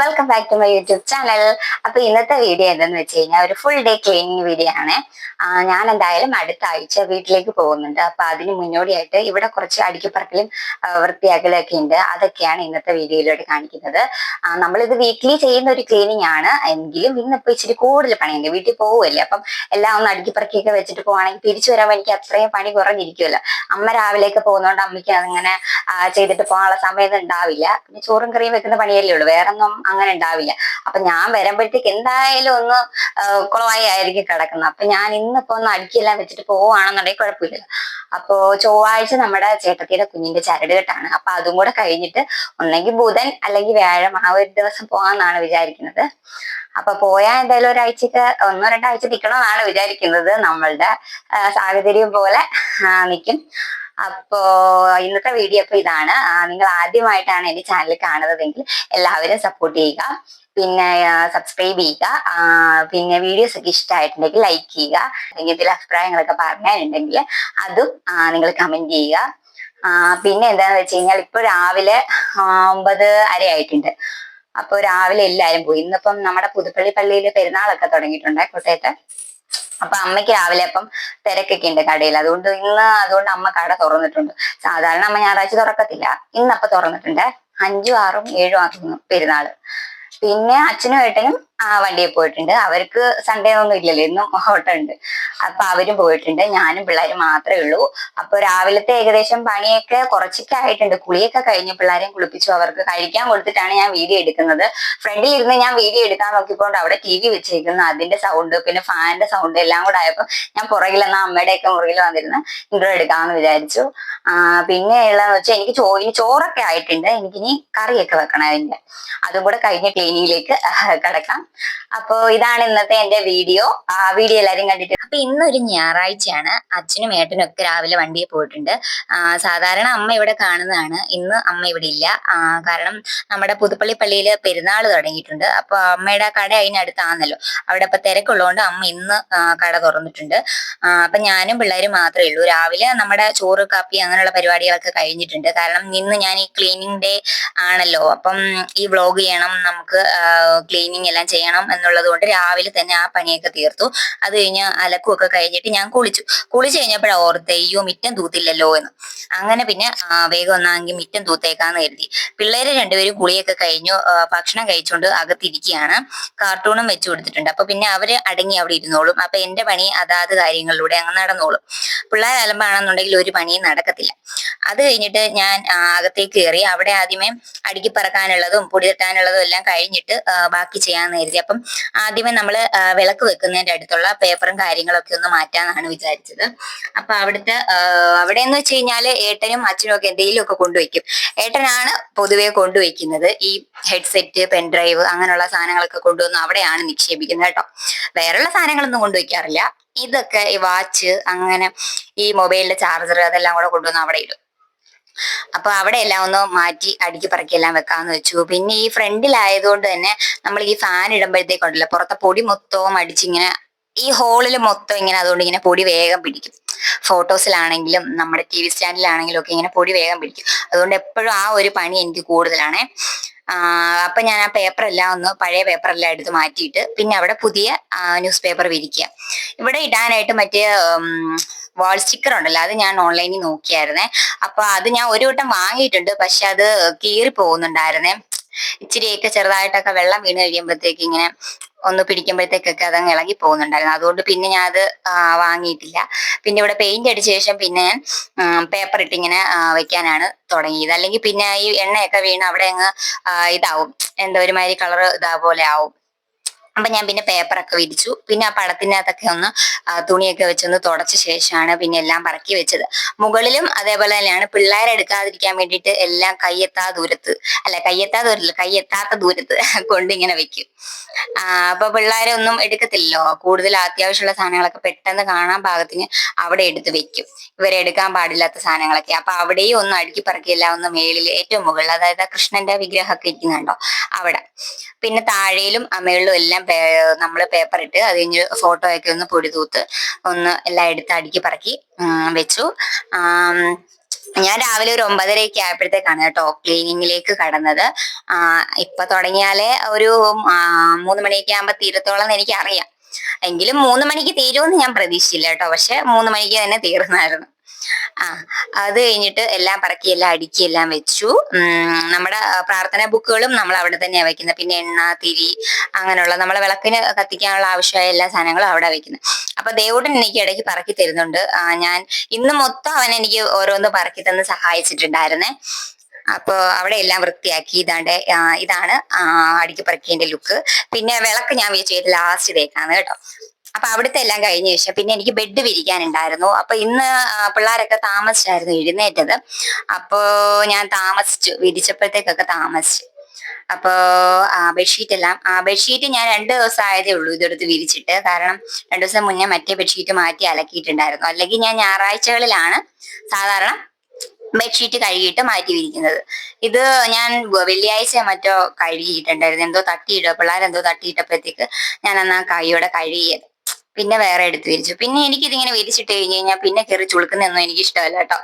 Welcome back to my YouTube channel അപ്പൊ ഇന്നത്തെ video എന്തെന്ന് വെച്ച് കഴിഞ്ഞാൽ ഒരു ഫുൾ ഡേ ക്ലീനിങ് വീഡിയോ ആണ്. ഞാൻ എന്തായാലും അടുത്ത ആഴ്ച വീട്ടിലേക്ക് പോകുന്നുണ്ട്. അപ്പൊ അതിന് മുന്നോടിയായിട്ട് ഇവിടെ കുറച്ച് അടുക്കിപ്പറക്കലും വൃത്തിയാക്കലൊക്കെ ഉണ്ട്. അതൊക്കെയാണ് ഇന്നത്തെ വീഡിയോയിലൂടെ കാണിക്കുന്നത്. നമ്മളിത് വീക്ക്ലി ചെയ്യുന്ന ഒരു ക്ലീനിങ് ആണ്. എങ്കിലും ഇന്നിപ്പോ ഇച്ചിരി കൂടുതൽ പണിയുണ്ട്. വീട്ടിൽ പോവുമല്ലേ അപ്പം എല്ലാം ഒന്ന് അടുക്കിപ്പറക്കിയൊക്കെ വെച്ചിട്ട് പോവാണെങ്കിൽ തിരിച്ചു വരാൻ എനിക്ക് അത്രയും പണി കുറഞ്ഞിരിക്കുമല്ലോ അമ്മ രാവിലെയൊക്കെ പോകുന്നതുകൊണ്ട് അമ്മയ്ക്ക് അതിങ്ങനെ ചെയ്തിട്ട് പോകാനുള്ള സമയം ഉണ്ടാവില്ല. പിന്നെ ചോറും കറിയും വെക്കുന്ന പണിയല്ലേ ഉള്ളൂ. വേറെ ഒന്നും അങ്ങനെ ഉണ്ടാവില്ല. അപ്പൊ ഞാൻ വരുമ്പോഴത്തേക്ക് എന്തായാലും ഒന്ന് കുളമായി ആയിരിക്കും കിടക്കുന്നത്. അപ്പൊ ഞാൻ ഇന്നിപ്പോ ഒന്ന് അടുക്കിയെല്ലാം വെച്ചിട്ട് പോവുകയാണെന്നുണ്ടെങ്കിൽ കുഴപ്പമില്ല. അപ്പോ ചൊവ്വാഴ്ച നമ്മുടെ ചേട്ടത്തിയുടെ കുഞ്ഞിന്റെ ചരട് കെട്ടാണ് അപ്പൊ അതും കൂടെ കഴിഞ്ഞിട്ട് ഒന്നെങ്കിൽ ബുധൻ അല്ലെങ്കിൽ വ്യാഴം ആ ഒരു ദിവസം പോകാന്നാണ് വിചാരിക്കുന്നത്. അപ്പൊ പോയാൽ എന്തായാലും ഒരാഴ്ചക്ക് ഒന്നോ രണ്ടാഴ്ച നിൽക്കണമെന്നാണ് വിചാരിക്കുന്നത്. നമ്മളുടെ സാഹചര്യം പോലെ നിൽക്കും അപ്പോ ഇന്നത്തെ വീഡിയോ അപ്പൊ ഇതാണ്. നിങ്ങൾ ആദ്യമായിട്ടാണ് എന്റെ ചാനൽ കാണുന്നതെങ്കിൽ എല്ലാവരും സപ്പോർട്ട് ചെയ്യുക. പിന്നെ സബ്സ്ക്രൈബ് ചെയ്യുക. പിന്നെ വീഡിയോസ് ഒക്കെ ഇഷ്ടമായിട്ടുണ്ടെങ്കിൽ ലൈക്ക് ചെയ്യുക. അല്ലെങ്കിൽ ഇതിൽ അഭിപ്രായങ്ങളൊക്കെ പറയാനുണ്ടെങ്കിൽ അതും നിങ്ങൾ കമന്റ് ചെയ്യുക. പിന്നെ എന്താന്ന് വെച്ച് കഴിഞ്ഞാൽ ഇപ്പൊ രാവിലെ ഒമ്പത് അര ആയിട്ടുണ്ട്. അപ്പൊ രാവിലെ എല്ലാരും പോയി. ഇന്നിപ്പം നമ്മുടെ പുതുപ്പള്ളി പള്ളിയിൽ പെരുന്നാളൊക്കെ തുടങ്ങിയിട്ടുണ്ട് കോട്ടയത്ത്. അപ്പൊ അമ്മയ്ക്ക് രാവിലെ അപ്പം തിരക്കൊക്കെ ഉണ്ട് കടയിൽ. അതുകൊണ്ട് ഇന്ന് അതുകൊണ്ട് അമ്മ കട തുറന്നിട്ടുണ്ട്. സാധാരണ അമ്മ ഞായറാഴ്ച തുറക്കത്തില്ല. ഇന്നപ്പൊ തുറന്നിട്ടുണ്ട്. അഞ്ചും ആറും ഏഴും ആക്കുന്നു പെരുന്നാൾ. പിന്നെ അച്ഛനും ഏട്ടനും ആ വണ്ടിയിൽ പോയിട്ടുണ്ട്. അവർക്ക് സൺഡേ ഒന്നും ഇല്ലല്ലോ. ഇന്നും ഓട്ടം ഉണ്ട് അപ്പൊ അവരും പോയിട്ടുണ്ട്. ഞാനും പിള്ളേരും മാത്രമേ ഉള്ളൂ. അപ്പൊ രാവിലത്തെ ഏകദേശം പണിയൊക്കെ കുറച്ചൊക്കെ ആയിട്ടുണ്ട് കുളിയൊക്കെ കഴിഞ്ഞ് പിള്ളേരെയും കുളിപ്പിച്ചു. അവർക്ക് കഴിക്കാൻ കൊടുത്തിട്ടാണ് ഞാൻ വീഡിയോ എടുക്കുന്നത്. ഫ്രണ്ടിൽ ഇരുന്ന് ഞാൻ വീഡിയോ എടുക്കാൻ നോക്കിക്കൊണ്ട് അവിടെ ടി വി വെച്ചിരിക്കുന്നു. അതിന്റെ സൗണ്ട് പിന്നെ ഫാനിന്റെ സൗണ്ട് എല്ലാം കൂടെ ആയപ്പോൾ ഞാൻ പുറകിൽ എന്നാ അമ്മയുടെ ഒക്കെ മുറിയിൽ വന്നിരുന്ന് ഇൻട്രോ എടുക്കാമെന്ന് വിചാരിച്ചു. പിന്നെ ഉള്ളതെന്ന് വെച്ചാൽ എനിക്ക് ചോ ഇനി ചോറൊക്കെ ആയിട്ടുണ്ട്. എനിക്കിനി കറിയൊക്കെ വെക്കണം അതിന്റെ. അതും കൂടെ കഴിഞ്ഞ ക്ലീനിങ്ങിലേക്ക് കിടക്കാം. അപ്പോ ഇതാണ് ഇന്നത്തെ എന്റെ വീഡിയോ. ആ വീഡിയോ എല്ലാരും കണ്ടിട്ട് അപ്പൊ ഇന്നൊരു ഞായറാഴ്ചയാണ്. അച്ഛനും ഏട്ടനും ഒക്കെ രാവിലെ വണ്ടിയിൽ പോയിട്ടുണ്ട്. സാധാരണ അമ്മ ഇവിടെ കാണുന്നതാണ്. ഇന്ന് അമ്മ ഇവിടെ ഇല്ല. കാരണം നമ്മുടെ പുതുപ്പള്ളി പള്ളിയിൽ പെരുന്നാൾ തുടങ്ങിയിട്ടുണ്ട്. അപ്പൊ അമ്മയുടെ കട അതിനടുത്താണല്ലോ. അവിടെ ഇപ്പൊ തിരക്കുള്ളതുകൊണ്ട് അമ്മ ഇന്ന് കട തുറന്നിട്ടുണ്ട്. അപ്പൊ ഞാനും പിള്ളേരും മാത്രമേ ഉള്ളൂ. രാവിലെ നമ്മുടെ ചോറ് കാപ്പി അങ്ങനെയുള്ള പരിപാടികളൊക്കെ കഴിഞ്ഞിട്ടുണ്ട്. കാരണം ഇന്ന് ഞാൻ ഈ ക്ലീനിങ് ഡേ ആണല്ലോ. അപ്പം ഈ വ്ളോഗ് ചെയ്യണം. നമുക്ക് ക്ലീനിങ് എല്ലാം ചെയ്യണം എന്നുള്ളത് കൊണ്ട് രാവിലെ തന്നെ ആ പണിയൊക്കെ തീർത്തു. അത് കഴിഞ്ഞ് അലക്കുമൊക്കെ കഴിഞ്ഞിട്ട് ഞാൻ കുളിച്ചു. കുളിച്ചു കഴിഞ്ഞപ്പോഴാണ് ഓർത്ത് അയ്യോ മിറ്റം തൂത്തില്ലല്ലോ എന്ന്. അങ്ങനെ പിന്നെ വേഗം ഒന്നാങ്കിൽ മിറ്റം തൂത്തേക്കാന്ന് കരുതി. പിള്ളേര് രണ്ടുപേരും കുളിയൊക്കെ കഴിഞ്ഞു ഭക്ഷണം കഴിച്ചുകൊണ്ട് അകത്തിരിക്കുകയാണ്. കാർട്ടൂണും വെച്ചു കൊടുത്തിട്ടുണ്ട്. അപ്പൊ പിന്നെ അവർ അടങ്ങി അവിടെ ഇരുന്നോളും. അപ്പൊ എന്റെ പണി അതാത് കാര്യങ്ങളിലൂടെ അങ്ങ് നടന്നോളും. പിള്ളേർ അലമ്പാണെന്നുണ്ടെങ്കിൽ ഒരു പണിയും നടക്കത്തില്ല. അത് കഴിഞ്ഞിട്ട് ഞാൻ അകത്തേക്ക് കയറി അവിടെ ആദ്യമേ അടുക്കി പറക്കാനുള്ളതും പൊടി തട്ടാനുള്ളതും എല്ലാം കഴിഞ്ഞിട്ട് ബാക്കി ചെയ്യാന്ന് കരുതി. അപ്പം ആദ്യമേ നമ്മൾ വിളക്ക് വെക്കുന്നതിന്റെ അടുത്തുള്ള പേപ്പറും കാര്യങ്ങളൊക്കെ ഒന്ന് മാറ്റാന്നാണ് വിചാരിച്ചത്. അപ്പൊ അവിടുത്തെ അവിടെ എന്ന് വെച്ച് കഴിഞ്ഞാൽ ഏട്ടനും അച്ഛനും ഒക്കെ എന്തെങ്കിലും ഒക്കെ കൊണ്ടുവയ്ക്കും ഏട്ടനാണ് പൊതുവെ കൊണ്ടുവയ്ക്കുന്നത് ഈ ഹെഡ്സെറ്റ് പെൻഡ്രൈവ് അങ്ങനെയുള്ള സാധനങ്ങളൊക്കെ കൊണ്ടുവന്ന് അവിടെയാണ് നിക്ഷേപിക്കുന്നത് കേട്ടോ. വേറെയുള്ള സാധനങ്ങളൊന്നും കൊണ്ടുവയ്ക്കാറില്ല ഇതൊക്കെ ഈ വാച്ച് അങ്ങനെ ഈ മൊബൈലിന്റെ ചാർജർ അതെല്ലാം കൂടെ കൊണ്ടുവന്ന് അവിടെ ഇടും. അപ്പൊ അവിടെ എല്ലാം ഒന്ന് മാറ്റി അടുക്കി പറക്കി എല്ലാം വെക്കാന്ന് വെച്ചു. പിന്നെ ഈ ഫ്രണ്ടിലായതുകൊണ്ട് തന്നെ നമ്മൾ ഈ ഫാൻ ഇടുമ്പോഴത്തേക്കുണ്ടല്ലോ പുറത്തെ പൊടി മൊത്തവും അടിച്ചിങ്ങനെ ഈ ഹോളിൽ മൊത്തം ഇങ്ങനെ അതുകൊണ്ട് ഇങ്ങനെ പൊടി വേഗം പിടിക്കും. ഫോട്ടോസിലാണെങ്കിലും നമ്മുടെ ടി വി സ്റ്റാൻഡിലാണെങ്കിലും ഒക്കെ ഇങ്ങനെ പൊടി വേഗം പിടിക്കും. അതുകൊണ്ട് എപ്പോഴും ആ ഒരു പണി എനിക്ക് കൂടുതലാണ്. അപ്പൊ ഞാൻ ആ പേപ്പർ എല്ലാം ഒന്ന് പഴയ പേപ്പറെല്ലാം എടുത്ത് മാറ്റിയിട്ട് പിന്നെ അവിടെ പുതിയ ന്യൂസ് പേപ്പർ വിരിക്കുക. ഇവിടെ ഇടാനായിട്ട് മറ്റേ വാൾ സ്റ്റിക്കർ ഉണ്ടല്ലോ അത് ഞാൻ ഓൺലൈനിൽ നോക്കിയായിരുന്നേ. അപ്പൊ അത് ഞാൻ ഒരു വട്ടം വാങ്ങിയിട്ടുണ്ട് പക്ഷെ അത് കീറി പോകുന്നുണ്ടായിരുന്നേ. ഇച്ചിരിയൊക്കെ ചെറുതായിട്ടൊക്കെ വെള്ളം വീണ് കഴിയുമ്പോഴത്തേക്ക് ഇങ്ങനെ ഒന്ന് പിടിക്കുമ്പോഴത്തേക്കൊക്കെ അതങ്ങ് ഇളകി പോകുന്നുണ്ടായിരുന്നു. അതുകൊണ്ട് പിന്നെ ഞാൻ അത് വാങ്ങിയിട്ടില്ല. പിന്നെ ഇവിടെ പെയിന്റ് അടിച്ച ശേഷം പിന്നെ ഞാൻ പേപ്പർ ഇട്ടിങ്ങനെ വെക്കാനാണ് തുടങ്ങിയത്. അല്ലെങ്കിൽ പിന്നെ ഈ എണ്ണയൊക്കെ വീണ് അവിടെ അങ്ങ് ഇതാവും. എന്തോ ഒരുമാതിരി കളർ ഇതാ പോലെ ആവും. അപ്പൊ ഞാൻ പിന്നെ പേപ്പറൊക്കെ വിരിച്ചു. പിന്നെ ആ പടത്തിനകത്തൊക്കെ ഒന്ന് തുണിയൊക്കെ വെച്ചൊന്ന് തുടച്ച ശേഷമാണ് പിന്നെ എല്ലാം പറക്കി വെച്ചത്. മുകളിലും അതേപോലെ തന്നെയാണ്. പിള്ളേരെ എടുക്കാതിരിക്കാൻ വേണ്ടിയിട്ട് എല്ലാം കയ്യെത്താ ദൂരത്ത്. അല്ല കയ്യെത്താ ദൂരത്തില്ല കയ്യെത്താത്ത ദൂരത്ത് കൊണ്ട് ഇങ്ങനെ വെക്കും. അപ്പൊ പിള്ളേരെ ഒന്നും എടുക്കത്തില്ലല്ലോ. കൂടുതൽ അത്യാവശ്യമുള്ള സാധനങ്ങളൊക്കെ പെട്ടെന്ന് കാണാൻ ഭാഗത്തിന് അവിടെ എടുത്ത് വെക്കും. ഇവരെ എടുക്കാൻ പാടില്ലാത്ത സാധനങ്ങളൊക്കെ. അപ്പൊ അവിടെയും ഒന്നും അടുക്കി പറക്കിയില്ല ഒന്ന് മേളിൽ ഏറ്റവും മുകളിൽ അതായത് കൃഷ്ണന്റെ വിഗ്രഹമൊക്കെ ഇരിക്കുന്നുണ്ടോ? അവിടെ. പിന്നെ താഴെയിലും ആ മേളിലും എല്ലാം നമ്മൾ പേപ്പർ ഇട്ട് അത് കഴിഞ്ഞ് ഫോട്ടോ ഒക്കെ ഒന്ന് പൊടി തൂത്ത് ഒന്ന് എല്ലാം എടുത്ത് അടുക്കി പറക്കി വെച്ചു. ഞാൻ രാവിലെ ഒരു ഒമ്പതരയൊക്കെ ആയപ്പോഴത്തേക്കാണ് കേട്ടോ ക്ലീനിങ്ങിലേക്ക് കടന്നത്. ഇപ്പൊ തുടങ്ങിയാലേ ഒരു മൂന്ന് മണിയൊക്കെ ആകുമ്പോ തീരത്തോളം എനിക്ക് അറിയാം. എങ്കിലും മൂന്ന് മണിക്ക് തീരുമെന്ന് ഞാൻ പ്രതീക്ഷിച്ചില്ല കേട്ടോ. പക്ഷെ മൂന്ന് മണിക്ക് തന്നെ തീർന്നായിരുന്നു. ആ അത് കഴിഞ്ഞിട്ട് എല്ലാം പറക്കി എല്ലാം അടുക്കി എല്ലാം വെച്ചു. നമ്മുടെ പ്രാർത്ഥന ബുക്കുകളും നമ്മൾ അവിടെ തന്നെയാണ് വെക്കുന്നത്. പിന്നെ എണ്ണ തിരി അങ്ങനെയുള്ള നമ്മളെ വിളക്കിന് കത്തിക്കാനുള്ള ആവശ്യമായ എല്ലാ സാധനങ്ങളും അവിടെ വെക്കുന്നത്. അപ്പൊ ദേവുടൻ എനിക്ക് ഇടയ്ക്ക് പറക്കി തരുന്നുണ്ട്. ഞാൻ ഇന്ന് മൊത്തം അവൻ എനിക്ക് ഓരോന്ന് പറക്കി തന്ന് സഹായിച്ചിട്ടുണ്ടായിരുന്നേ. അപ്പൊ അവിടെ എല്ലാം വൃത്തിയാക്കി. ഇതാണ്ട് ഇതാണ് അടിക്ക് പറക്കിയതിന്റെ ലുക്ക്. പിന്നെ വിളക്ക് ഞാൻ വിളിച്ചു ലാസ്റ്റ് തേക്കാണ് കേട്ടോ. അപ്പൊ അവിടുത്തെ എല്ലാം കഴിഞ്ഞ ശേഷം പിന്നെ എനിക്ക് ബെഡ് വിരിക്കാനുണ്ടായിരുന്നു. അപ്പൊ ഇന്ന് പിള്ളേരൊക്കെ താമസിച്ചായിരുന്നു എഴുന്നേറ്റത്. അപ്പോ ഞാൻ താമസിച്ചു വിരിച്ചപ്പോഴത്തേക്കൊക്കെ താമസിച്ചു. അപ്പോ ആ ബെഡ്ഷീറ്റ് എല്ലാം ആ ബെഡ്ഷീറ്റ് ഞാൻ രണ്ട് ദിവസം ആയതേ ഉള്ളൂ ഇതെടുത്ത് വിരിച്ചിട്ട്. കാരണം രണ്ടു ദിവസം മുന്നേ മറ്റേ ബെഡ്ഷീറ്റ് മാറ്റി അലക്കിയിട്ടുണ്ടായിരുന്നു. അല്ലെങ്കിൽ ഞാൻ ഞായറാഴ്ചകളിലാണ് സാധാരണ ബെഡ്ഷീറ്റ് കഴുകിയിട്ട് മാറ്റി വിരിക്കുന്നത്. ഇത് ഞാൻ വെള്ളിയാഴ്ച മറ്റോ കഴുകിയിട്ടുണ്ടായിരുന്നു. എന്തോ തട്ടിയിട്ടോ പിള്ളേരെന്തോ തട്ടിയിട്ടപ്പോഴത്തേക്ക് ഞാൻ അന്ന് ആ കൈയോടെ കഴുകിയത്. പിന്നെ വേറെ എടുത്ത് വിരിച്ചു. പിന്നെ എനിക്ക് എനിക്കിതിങ്ങനെ വിരിച്ചിട്ട് കഴിഞ്ഞ് കഴിഞ്ഞാൽ പിന്നെ കയറി ചുളുക്കുന്നൊന്നും എനിക്ക് ഇഷ്ടമല്ല കേട്ടോ.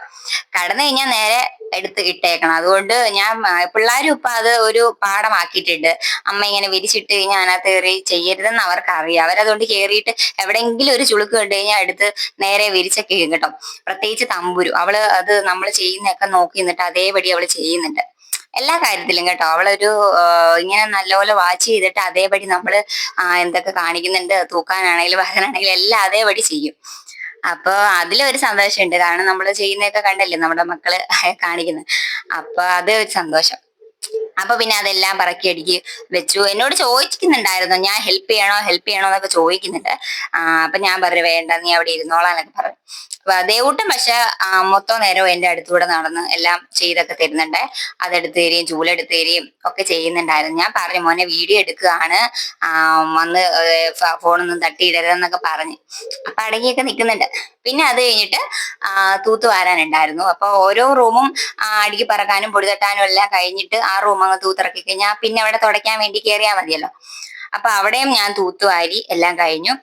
കടന്നു കഴിഞ്ഞാൽ നേരെ എടുത്ത് ഇട്ടേക്കണം. അതുകൊണ്ട് ഞാൻ പിള്ളേരും ഇപ്പൊ അത് ഒരു പാഠമാക്കിയിട്ടുണ്ട്. അമ്മ ഇങ്ങനെ വിരിച്ചിട്ട് കഴിഞ്ഞാൽ അതിനകത്ത് കയറി ചെയ്യരുതെന്ന് അവർക്ക് അറിയാം അവരതുകൊണ്ട് കയറിയിട്ട് എവിടെയെങ്കിലും ഒരു ചുളുക്ക് കണ്ടു കഴിഞ്ഞാൽ എടുത്ത് നേരെ വിരിച്ചൊക്കെ കേട്ടോ. പ്രത്യേകിച്ച് തമ്പുരു. അവൾ അത് നമ്മൾ ചെയ്യുന്നതൊക്കെ നോക്കി നിന്നിട്ട് അതേപടി അവൾ ചെയ്യുന്നുണ്ട്. എല്ലാ കാര്യത്തിലും കേട്ടോ. അവളൊരു ഇങ്ങനെ നല്ലപോലെ വാച്ച് ചെയ്തിട്ട് അതേപടി നമ്മൾ എന്തൊക്കെ കാണിക്കുന്നുണ്ട് തൂക്കാനാണെങ്കിലും വരാനാണെങ്കിലും എല്ലാം അതേപടി ചെയ്യും. അപ്പൊ അതിലൊരു സന്തോഷമുണ്ട്. കാരണം നമ്മൾ ചെയ്യുന്നതൊക്കെ കണ്ടല്ലേ നമ്മുടെ മക്കൾ കാണിക്കുന്നത് അപ്പൊ അത് ഒരു സന്തോഷം. അപ്പൊ പിന്നെ അതെല്ലാം പറക്കി അടുക്കി വെച്ചു. എന്നോട് ചോദിക്കുന്നുണ്ടായിരുന്നു ഞാൻ ഹെൽപ്പ് ചെയ്യണോ ഹെൽപ്പ് ചെയ്യണോ എന്നൊക്കെ ചോദിക്കുന്നുണ്ട്. അപ്പൊ ഞാൻ പറഞ്ഞു വേണ്ട നീ അവിടെ ഇരുന്നോളാം എന്നൊക്കെ പറഞ്ഞു. അപ്പൊ ദേവൂട്ടം പക്ഷെ മൊത്തം നേരവും എന്റെ അടുത്തൂടെ നടന്ന് എല്ലാം ചെയ്തൊക്കെ തരുന്നുണ്ട്. അതെടുത്ത് തരികയും ചൂലെടുത്ത് തരികയും ഒക്കെ ചെയ്യുന്നുണ്ടായിരുന്നു. ഞാൻ പറഞ്ഞു മോനെ വീഡിയോ എടുക്കുകയാണ്. വന്ന് ഫോണൊന്നും തട്ടിയിടരുതെന്നൊക്കെ പറഞ്ഞു. അപ്പൊ അടങ്ങിയൊക്കെ നിൽക്കുന്നുണ്ട്. പിന്നെ അത് കഴിഞ്ഞിട്ട് ആ, തൂത്ത് വാരാനുണ്ടായിരുന്നു. അപ്പൊ ഓരോ റൂമും അടുക്കി പറക്കാനും പൊടി തട്ടാനും എല്ലാം കഴിഞ്ഞിട്ട് ആ റൂം തൂത്തിറക്കി കഴിഞ്ഞാൽ പിന്നെ അവിടെ തുടയ്ക്കാൻ വേണ്ടി കയറിയാൽ മതിയല്ലോ. അപ്പൊ അവിടെയും ഞാൻ തൂത്തുവാരി എല്ലാം കഴിഞ്ഞു.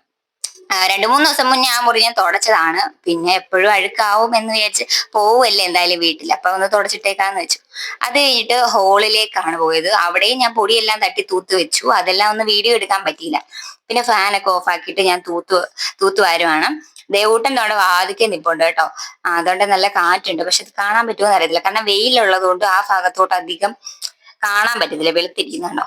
രണ്ടു മൂന്ന് ദിവസം മുന്നേ ആ മുറി ഞാൻ തുടച്ചതാണ്. പിന്നെ എപ്പോഴും അഴുക്കാവും എന്ന് വിചാരിച്ച് പോവുമല്ലേ എന്തായാലും വീട്ടിൽ അപ്പൊ ഒന്ന് തുടച്ചിട്ടേക്കാന്ന് വെച്ചു. അത് കഴിഞ്ഞിട്ട് ഹോളിലേക്കാണ് പോയത്. അവിടെയും ഞാൻ പൊടിയെല്ലാം തട്ടി തൂത്ത് വെച്ചു. അതെല്ലാം ഒന്ന് വീഡിയോ എടുക്കാൻ പറ്റിയില്ല. പിന്നെ ഫാനൊക്കെ ഓഫ് ആക്കിയിട്ട് ഞാൻ തൂത്ത് തൂത്തുവാരുമാണ് ദേവൂട്ടൻ അവിടെ വാതിക്കെ നിപ്പുണ്ട് കേട്ടോ. അതുകൊണ്ട് നല്ല കാറ്റുണ്ട്. പക്ഷെ ഇത് കാണാൻ പറ്റുമോ അറിയത്തില്ല കാരണം വെയിലുള്ളത് കൊണ്ട് ആ ഭാഗത്തോട്ട് അധികം കാണാൻ പറ്റത്തില്ല വെളുത്തിരിക്കുന്നുണ്ടോ?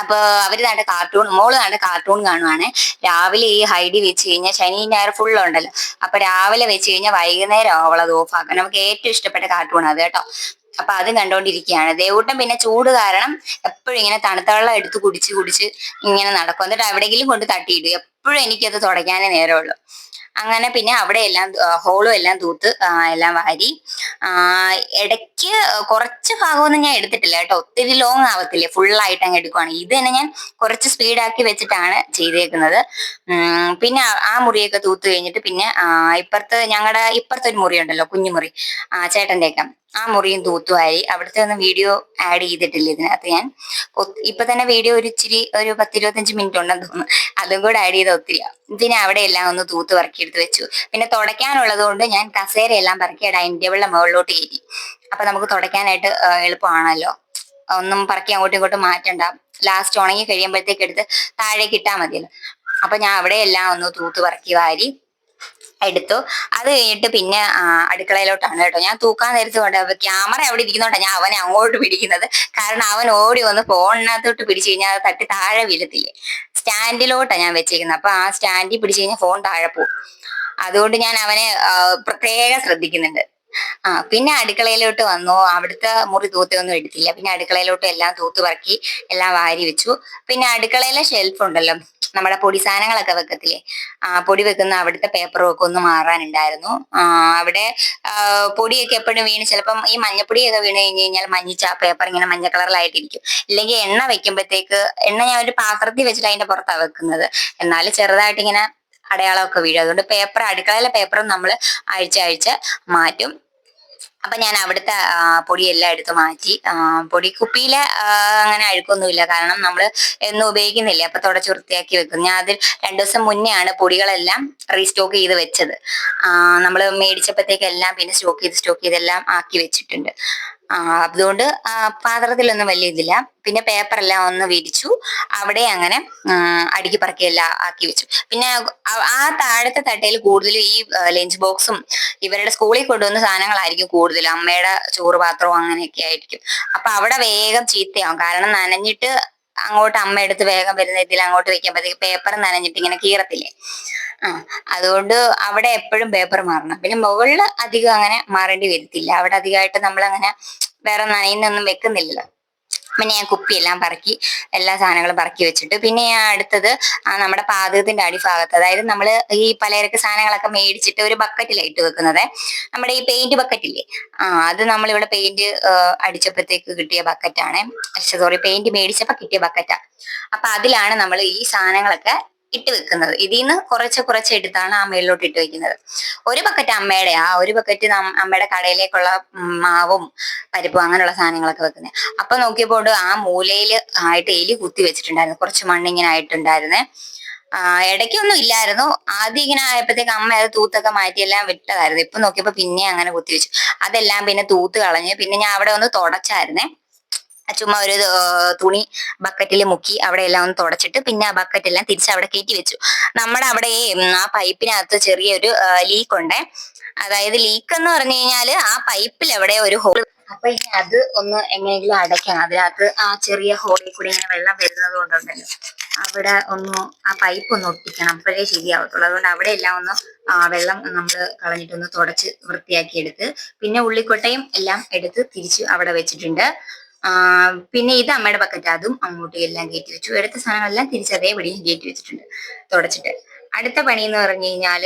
അപ്പൊ അവർ നാണ്ട് കാർട്ടൂൺ മോൾ നാണ്ട് കാർട്ടൂൺ കാണുവാണ്. രാവിലെ ഈ ഹൈഡി വെച്ച് കഴിഞ്ഞാൽ ശനി ഞായർ ഫുൾ ഉണ്ടല്ലോ. അപ്പൊ രാവിലെ വെച്ച് കഴിഞ്ഞാൽ വൈകുന്നേരം അവളത് ഓഫ് ആക്കാൻ നമുക്ക് ഏറ്റവും ഇഷ്ടപ്പെട്ട കാർട്ടൂൺ അത് കേട്ടോ. അപ്പൊ അത് കണ്ടോണ്ടിരിക്കുകയാണ്. ദേവൂട്ടൻ പിന്നെ ചൂട് കാരണം എപ്പോഴും ഇങ്ങനെ തണുത്ത വെള്ളം എടുത്ത് കുടിച്ച് കുടിച്ച് ഇങ്ങനെ നടക്കും. എന്നിട്ട് എവിടെയെങ്കിലും കൊണ്ട് തട്ടിയിടും. എപ്പോഴും എനിക്കത് തുടയ്ക്കാനേ നേരമുള്ളൂ. അങ്ങനെ പിന്നെ അവിടെ എല്ലാം ഹോളും എല്ലാം തൂത്ത് എല്ലാം വാരി. ഇടയ്ക്ക് കുറച്ച് ഭാഗമൊന്നും ഞാൻ എടുത്തിട്ടില്ല കേട്ടോ. ഒത്തിരി ലോങ് ആവത്തില്ലേ? ഫുൾ ആയിട്ട് അങ്ങ് എടുക്കുവാണ്. ഇത് തന്നെ ഞാൻ കുറച്ച് സ്പീഡാക്കി വെച്ചിട്ടാണ് ചെയ്തേക്കുന്നത്. പിന്നെ ആ- മുറിയൊക്കെ തൂത്ത് കഴിഞ്ഞിട്ട് പിന്നെ ഇപ്പുറത്ത് ഞങ്ങളുടെ ഇപ്പുറത്തെ ഒരു മുറി ഉണ്ടല്ലോ കുഞ്ഞുമുറി. ആ ചേട്ടന്റെ ഒക്കെ ആ മുറിയും തൂത്തുവാരി. അവിടുത്തെ ഒന്നും വീഡിയോ ആഡ് ചെയ്തിട്ടില്ല ഇതിനകത്ത് ഞാൻ? ഇപ്പൊ തന്നെ വീഡിയോ ഒരു ഇച്ചിരി ഒരു പത്തിരുപത്തഞ്ച് മിനിറ്റ് ഉണ്ടെന്ന് തോന്നുന്നു. അതും കൂടെ ആഡ് ചെയ്ത ഒത്തിരി. പിന്നെ അവിടെ എല്ലാം ഒന്ന് തൂത്ത് പറക്കിയെടുത്ത് വെച്ചു. പിന്നെ തുടയ്ക്കാനുള്ളത് കൊണ്ട് ഞാൻ കസേര എല്ലാം പറക്കി ഡൈനിങ് ടേബിളിന്റെ മുകളിലോട്ട് കയറ്റി. അപ്പൊ നമുക്ക് തുടയ്ക്കാനായിട്ട് എളുപ്പമാണല്ലോ. ഒന്നും പറക്കി അങ്ങോട്ടും ഇങ്ങോട്ടും മാറ്റണ്ട. ലാസ്റ്റ് ഉണങ്ങി കഴിയുമ്പോഴത്തേക്ക് എടുത്ത് താഴേക്ക് ഇട്ടാൽ മതിയല്ലോ. അപ്പൊ ഞാൻ അവിടെ എല്ലാം ഒന്ന് തൂത്ത് പറക്കി വാരി. എടുത്തു. അത് കഴിഞ്ഞിട്ട് പിന്നെ അടുക്കളയിലോട്ടാണ് കേട്ടോ. ഞാൻ തൂക്കാൻ നേരത്ത് കൊണ്ട് ക്യാമറ അവിടെ ഇരിക്കുന്നോണ്ടാണ് ഞാൻ അവനെ അങ്ങോട്ട് പിടിക്കുന്നത്. കാരണം അവൻ ഓടി വന്ന് ഫോണിനകത്തോട്ട് പിടിച്ചു കഴിഞ്ഞാൽ അത് തട്ടി താഴെ വീഴത്തില്ലേ. സ്റ്റാൻഡിലോട്ടാണ് ഞാൻ വെച്ചേക്കുന്നത്. അപ്പൊ ആ സ്റ്റാൻഡിൽ പിടിച്ചു കഴിഞ്ഞാൽ ഫോൺ താഴെ പോകും. അതുകൊണ്ട് ഞാൻ അവനെ പ്രത്യേകം ശ്രദ്ധിക്കുന്നുണ്ട്. ആ പിന്നെ അടുക്കളയിലോട്ട് വന്നു. അവിടുത്തെ മുറി തൂത്തൊന്നും എടുത്തില്ല. പിന്നെ അടുക്കളയിലോട്ട് എല്ലാം തൂത്ത് പറക്കി എല്ലാം വാരി വെച്ചു. പിന്നെ അടുക്കളയിലെ ഷെൽഫ് ഉണ്ടല്ലോ. നമ്മുടെ പൊടി സാധനങ്ങളൊക്കെ വെക്കത്തില്ലേ? ആ പൊടി വെക്കുന്ന അവിടുത്തെ പേപ്പറും ഒക്കെ ഒന്ന് മാറാനുണ്ടായിരുന്നു. അവിടെ പൊടിയൊക്കെ എപ്പോഴും വീണ് ചിലപ്പം ഈ മഞ്ഞപ്പൊടിയൊക്കെ വീണ് കഴിഞ്ഞ് കഴിഞ്ഞാൽ മഞ്ഞിച്ച പേപ്പർ ഇങ്ങനെ മഞ്ഞ കളറിലായിട്ടിരിക്കും ഇല്ലെങ്കിൽ എണ്ണ വെക്കുമ്പോഴത്തേക്ക് എണ്ണ ഞാൻ ഒരു പാത്രത്തിൽ വെച്ചിട്ട് അതിന്റെ പുറത്താണ് വെക്കുന്നത്. എന്നാലും ചെറുതായിട്ട് ഇങ്ങനെ അടയാളമൊക്കെ വീഴും. അതുകൊണ്ട് പേപ്പർ അടുക്കളയിലെ പേപ്പറും നമ്മൾ ആഴ്ച ആഴ്ച മാറ്റും. അപ്പൊ ഞാൻ അവിടുത്തെ പൊടി എല്ലാം എടുത്ത് മാറ്റി. പൊടി കുപ്പിയിലെ അങ്ങനെ അഴുക്കൊന്നുമില്ല. കാരണം നമ്മൾ എന്നും ഉപയോഗിക്കുന്നില്ല? അപ്പൊ തുടച്ച് വൃത്തിയാക്കി വെക്കും. ഞാൻ അതിൽ രണ്ടു ദിവസം മുന്നേ ആണ് പൊടികളെല്ലാം റീസ്റ്റോക്ക് ചെയ്ത് വെച്ചത്. നമ്മൾ മേടിച്ചപ്പോഴത്തേക്കെല്ലാം പിന്നെ സ്റ്റോക്ക് ചെയ്ത് സ്റ്റോക്ക് ചെയ്തെല്ലാം ആക്കി വെച്ചിട്ടുണ്ട്. ആ, അതുകൊണ്ട് പാത്രത്തിലൊന്നും വലിയ ഇതില്ല. പിന്നെ പേപ്പറെല്ലാം ഒന്ന് വിരിച്ചു. അവിടെ അങ്ങനെ അടുക്കി പറക്കിയെല്ലാം ആക്കി വെച്ചു. പിന്നെ ആ താഴത്തെ തട്ടയിൽ കൂടുതലും ഈ ലഞ്ച് ബോക്സും ഇവരുടെ സ്കൂളിൽ കൊണ്ടുവന്ന സാധനങ്ങളായിരിക്കും കൂടുതലും. അമ്മയുടെ ചോറ് പാത്രവും അങ്ങനെയൊക്കെ ആയിരിക്കും. അപ്പൊ അവിടെ വേഗം ചീത്തയാവും. കാരണം നനഞ്ഞിട്ട് അങ്ങോട്ട് അമ്മ എടുത്ത് വേഗം വരുന്ന രീതിയിൽ അങ്ങോട്ട് വെക്കുമ്പോഴത്തേക്ക് പേപ്പർ നനഞ്ഞിട്ട് ഇങ്ങനെ കീറത്തില്ലേ? ആ അതുകൊണ്ട് അവിടെ എപ്പോഴും പേപ്പർ മാറണം. പിന്നെ മുകളിൽ അധികം അങ്ങനെ മാറേണ്ടി വരത്തില്ല. അവിടെ അധികമായിട്ട് നമ്മൾ അങ്ങനെ വേറെ നനയുന്നൊന്നും വെക്കുന്നില്ലല്ലോ. പിന്നെ ഞാൻ കുപ്പിയെല്ലാം പറക്കി എല്ലാ സാധനങ്ങളും പറക്കി വെച്ചിട്ട്. പിന്നെ ഞാൻ അടുത്തത് നമ്മുടെ പാചകത്തിന്റെ അടിഭാഗത്ത് അതായത് നമ്മൾ ഈ പലചരക്ക് സാധനങ്ങളൊക്കെ മേടിച്ചിട്ട് ഒരു ബക്കറ്റിലായിട്ട് വെക്കുന്നത്. നമ്മുടെ ഈ പെയിന്റ് ബക്കറ്റില്ലേ ആ അത് നമ്മളിവിടെ പെയിന്റ് അടിച്ചപ്പോഴത്തേക്ക് കിട്ടിയ ബക്കറ്റാണ് സോറി പെയിന്റ് മേടിച്ചപ്പോ കിട്ടിയ ബക്കറ്റാണ് അപ്പൊ അതിലാണ് നമ്മൾ ഈ സാധനങ്ങളൊക്കെ ഇട്ട് വെക്കുന്നത് ഇതിൽ നിന്ന് കുറച്ച് കുറച്ച് എടുത്താണ് ആ മേളിലോട്ട് ഇട്ട് വെക്കുന്നത്. ഒരു ബക്കറ്റ് അമ്മയുടെ ആ ഒരു ബക്കറ്റ് അമ്മയുടെ കടയിലേക്കുള്ള മാവും പരിപ്പും അങ്ങനെയുള്ള സാധനങ്ങളൊക്കെ വെക്കുന്നത് അപ്പൊ നോക്കിയപ്പോൾ ആ മൂലയിൽ ആയിട്ട് എലി കുത്തി വെച്ചിട്ടുണ്ടായിരുന്നു. കുറച്ച് മണ്ണിങ്ങനെ ആയിട്ടുണ്ടായിരുന്നേ. ഇടയ്ക്കൊന്നും ഇല്ലായിരുന്നു. ആദ്യം ഇങ്ങനെ ആയപ്പോഴത്തേക്ക് അമ്മ അത് തൂത്തൊക്കെ മാറ്റി എല്ലാം വിട്ടതായിരുന്നു. ഇപ്പൊ നോക്കിയപ്പോ പിന്നെ അങ്ങനെ കുത്തി വെച്ചു. അതെല്ലാം പിന്നെ തൂത്ത് കളഞ്ഞു പിന്നെ ഞാൻ അവിടെ ഒന്ന് തുടച്ചായിരുന്നേ. ചുമ്മാ ഒരു തുണി ബക്കറ്റിൽ മുക്കി അവിടെ എല്ലാം ഒന്ന് തുടച്ചിട്ട് പിന്നെ ആ ബക്കറ്റ് എല്ലാം തിരിച്ച് അവിടെ കയറ്റി വെച്ചു. നമ്മുടെ അവിടെ ആ പൈപ്പിനകത്ത് ചെറിയൊരു ലീക്ക് ഉണ്ട്. അതായത് ലീക്ക് എന്ന് പറഞ്ഞു കഴിഞ്ഞാൽ ആ പൈപ്പിൽ എവിടെ ഒരു ഹോൾ അപ്പൊ ഇനി അത് ഒന്ന് എങ്ങനെയെങ്കിലും അടയ്ക്കണം. അതിനകത്ത് ആ ചെറിയ ഹോളിൽ കൂടി ഇങ്ങനെ വെള്ളം വരുന്നത് കൊണ്ടുണ്ടല്ലോ. അവിടെ ഒന്ന് ആ പൈപ്പ് ഒന്ന് ഒട്ടിക്കണം. അപ്പോഴേ ശരിയാവത്തുള്ളൂ. അതുകൊണ്ട് അവിടെ എല്ലാം ഒന്ന് ആ വെള്ളം നമ്മൾ കളഞ്ഞിട്ടൊന്ന് തുടച്ച് വൃത്തിയാക്കി എടുത്ത് പിന്നെ ഉള്ളിക്കൊട്ടയും എല്ലാം എടുത്ത് തിരിച്ച് അവിടെ വെച്ചിട്ടുണ്ട്. പിന്നെ ഇത് അമ്മയുടെ ബക്കറ്റ് അതും അങ്ങോട്ട് എല്ലാം കയറ്റി വെച്ചു. എടുത്ത സാധനങ്ങളെല്ലാം തിരിച്ചതേപടിയും കയറ്റി വെച്ചിട്ടുണ്ട് തുടച്ചിട്ട്. അടുത്ത പണി എന്ന് പറഞ്ഞു കഴിഞ്ഞാൽ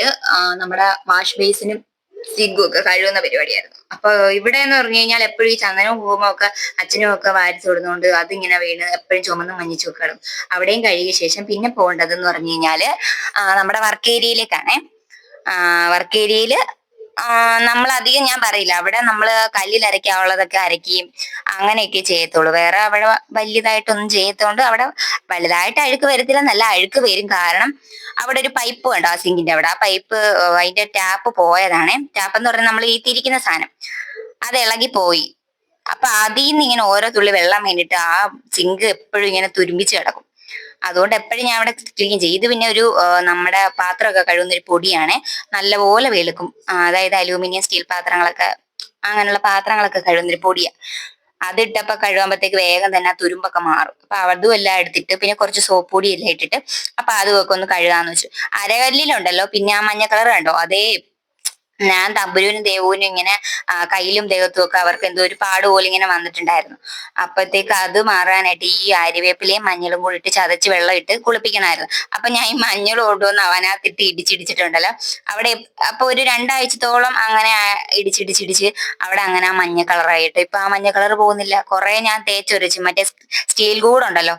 നമ്മുടെ വാഷ് ബേസിനും സിഗും ഒക്കെ കഴുകുന്ന പരിപാടിയായിരുന്നു. അപ്പൊ ഇവിടെ എന്ന് പറഞ്ഞു കഴിഞ്ഞാൽ എപ്പോഴും ഈ ചന്ദനവും കുങ്കുമവും ഒക്കെ അച്ഛനും ഒക്കെ വാരിച്ചു തൊടുന്നതുകൊണ്ട് അതിങ്ങനെ വീണ് എപ്പോഴും ചുമന്ന് മഞ്ഞിച്ചു വെക്കണം. അവിടെയും കഴുകിയ ശേഷം പിന്നെ പോകേണ്ടതെന്ന് പറഞ്ഞു കഴിഞ്ഞാൽ നമ്മുടെ വർക്ക് ഏരിയയിലേക്കാണേ വർക്ക് ഏരിയയിൽ നമ്മൾ അധികം ഞാൻ പറയില്ല. അവിടെ നമ്മൾ കല്ലിൽ അരയ്ക്കാനുള്ളതൊക്കെ അരയ്ക്കുകയും അങ്ങനെയൊക്കെ ചെയ്യത്തുള്ളൂ. വേറെ അവിടെ വലിയതായിട്ടൊന്നും ചെയ്യത്തോണ്ട് അവിടെ വലുതായിട്ട് അഴുക്ക് വരത്തില്ല നല്ല അഴുക്ക് വരും. കാരണം അവിടെ ഒരു പൈപ്പ് ഉണ്ട് ആ സിങ്കിന്റെ അവിടെ? ആ പൈപ്പ് അതിന്റെ ടാപ്പ് പോയതാണേ. ടാപ്പ് എന്ന് പറഞ്ഞാൽ നമ്മൾ ഈ തിരിക്കുന്ന സാധനം. അത് ഇളകി പോയി അപ്പൊ അതിൽ നിന്ന് ഇങ്ങനെ ഓരോ തുള്ളി വെള്ളം വേണ്ടിട്ട് ആ സിങ്ക് എപ്പോഴും ഇങ്ങനെ തുരുമ്പിച്ച് കിടക്കും. അതുകൊണ്ട് എപ്പോഴും ഞാൻ അവിടെ ക്ലീൻ ചെയ്യും ഇത് പിന്നെ ഒരു നമ്മുടെ പാത്രമൊക്കെ കഴുകുന്ന ഒരു പൊടിയാണ്. നല്ലപോലെ വെളുക്കും അതായത് അലൂമിനിയം സ്റ്റീൽ പാത്രങ്ങളൊക്കെ അങ്ങനെയുള്ള പാത്രങ്ങളൊക്കെ കഴുകുന്ന ഒരു പൊടിയാ. അതിട്ടപ്പോ കഴുകുമ്പോഴത്തേക്ക് വേഗം തന്നെ തുരുമ്പൊക്കെ മാറും. അപ്പൊ അതും എല്ലാം എടുത്തിട്ട് പിന്നെ കുറച്ച് സോപ്പ് പൊടി എല്ലാം ഇട്ടിട്ട് അപ്പൊ അതുമൊക്കെ ഒന്ന് കഴുകാന്ന് വെച്ചു. അരകല്ലിലുണ്ടല്ലോ പിന്നെ ആ മഞ്ഞ കളർ കണ്ടോ? അതേ ഞാൻ തമ്പുരുവിനും ദേവുവിനും ഇങ്ങനെ കയ്യിലും ദേഹത്തും ഒക്കെ അവർക്ക് എന്തോ ഒരു പാട് പോലെ ഇങ്ങനെ വന്നിട്ടുണ്ടായിരുന്നു. അപ്പത്തേക്ക് അത് മാറാനായിട്ട് ഈ ആര്യവേപ്പിലയും മഞ്ഞളും കൂടി ഇട്ട് ചതച്ച് വെള്ളം ഇട്ട് കുളിപ്പിക്കണമായിരുന്നു. അപ്പൊ ഞാൻ ഈ മഞ്ഞൾ കൊണ്ടുവന്ന് അവനകത്തിട്ട് ഇടിച്ചിടിച്ചിട്ടുണ്ടല്ലോ. അവിടെ അപ്പൊ ഒരു രണ്ടാഴ്ചത്തോളം അങ്ങനെ ഇടിച്ചിടിച്ചിടിച്ച് അവിടെ അങ്ങനെ ആ മഞ്ഞ കളറായിട്ട്. ഇപ്പൊ ആ മഞ്ഞ കളർ പോകുന്നില്ല. കുറെ ഞാൻ തേച്ചൊരച്ചു. മറ്റേ സ്റ്റീൽ കൂടുണ്ടല്ലോ